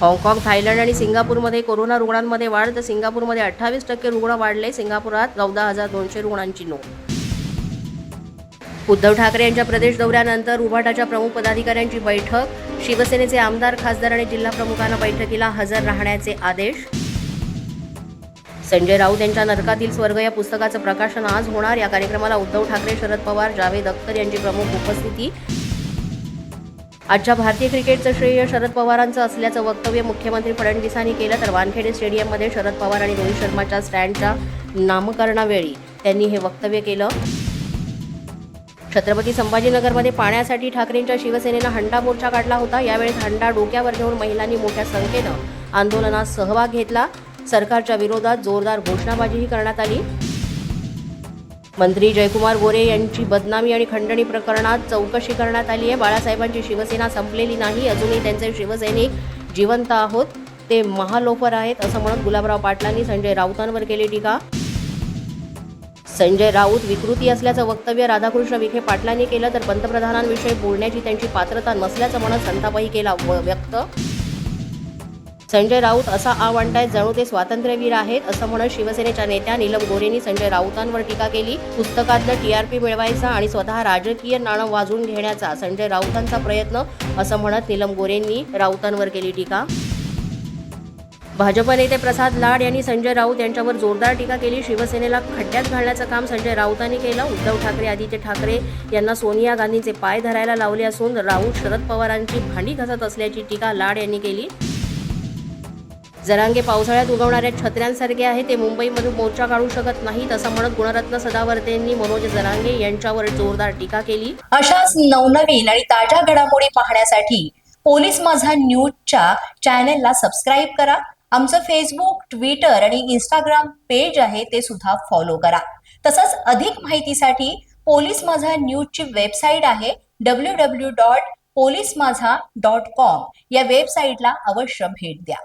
हाँगकाँग थायलंड आणि सिंगापूरमध्ये कोरोना रुग्णांमध्ये वाढ तर सिंगापूरमध्ये अठ्ठावीस टक्के रुग्ण वाढले. सिंगापुरात चौदा हजार दोनशे रुग्णांची नोंद. उद्धव ठाकरे यांच्या प्रदेश दौऱ्यानंतर उभाटाच्या प्रमुख पदाधिकाऱ्यांची बैठक. शिवसेनेचे आमदार खासदार आणि जिल्हा प्रमुखांना बैठकीला हजर राहण्याचे आदेश. संजय राऊत यांच्या नरकातील स्वर्ग या पुस्तकाचं प्रकाशन आज होणार. या कार्यक्रमाला उद्धव ठाकरे शरद पवार जावेद अख्तर यांची प्रमुख उपस्थिती. आजच्या भारतीय क्रिकेटचं श्रेय शरद पवारांचं असल्याचं वक्तव्य मुख्यमंत्री फडणवीसांनी केलं तर वानखेडे स्टेडियममध्ये शरद पवार आणि रोहित शर्माच्या स्टँडच्या नामकरणावेळी त्यांनी हे वक्तव्य केलं. छत्रपती संभाजीनगरमध्ये पाण्यासाठी ठाकरेंच्या शिवसेनेनं हंडा मोर्चा काढला होता. यावेळी हंडा डोक्यावर घेऊन महिलांनी मोठ्या संख्येनं आंदोलनात सहभाग घेतला. सरकारच्या विरोधात जोरदार घोषणाबाजीही करण्यात आली. मंत्री जयकुमार गोरे यांची बदनामी आणि खंडणी प्रकरणात चौकशी करण्यात आली आहे. बाळासाहेबांची शिवसेना संपलेली नाही. अजूनही त्यांचे शिवसैनिक जिवंत आहोत. ते महालोफर आहेत असं म्हणत गुलाबराव पाटलांनी संजय राऊतांवर केली टीका. संजय राऊत विकृती असल्याचं वक्तव्य राधाकृष्ण विखे पाटलांनी केलं तर पंतप्रधानांविषयी बोलण्याची त्यांची पात्रता नसल्याचं म्हणत संतापही केला व- व्यक्त संजय राऊत असा आवंटाय जणू ते स्वातंत्र्यवीर आहेत असं म्हणत शिवसेनेच्या नेत्या नीलम गोरेंनी संजय राऊतांवर टीका केली. पुस्तकातलं टीआरपी मिळवायचा आणि स्वतः राजकीय नाणं वाजून घेण्याचा संजय राऊतांचा प्रयत्न असं म्हणत नीलम गोरेंनी राऊतांवर केली टीका. भाजप नेते प्रसाद लाड यांनी संजय राऊत यांच्यावर जोरदार टीका केली. शिवसेनेला खड्ड्यात घालण्याचं काम संजय राऊतांनी केलं. उद्धव ठाकरे आदित्य ठाकरे यांना सोनिया गांधींचे पाय धरायला लावले असून राऊत शरद पवारांची भांडी घासत असल्याची टीका लाड यांनी केली. जरांगे पावसाळ्यात उगवणाऱ्या छत्र्यांसारखे आहे. ते मुंबईमधून मोर्चा काढू शकत नाहीत असं म्हणत गुणरत्न सदावर्तेंनी मनोज जरांगे यांच्यावर जोरदार टीका केली. अशाच नवनवीन आणि ताज्या घडामोडी पाहण्यासाठी पोलीस माझा न्यूजच्या चॅनेलला सबस्क्राईब करा. आमचं फेसबुक ट्विटर आणि इंस्टाग्राम पेज आहे ते सुद्धा फॉलो करा. तसंच अधिक माहितीसाठी पोलीस माझा न्यूजची वेबसाईट आहे W W dot police Majha dot com या वेबसाईटला अवश्य भेट द्या.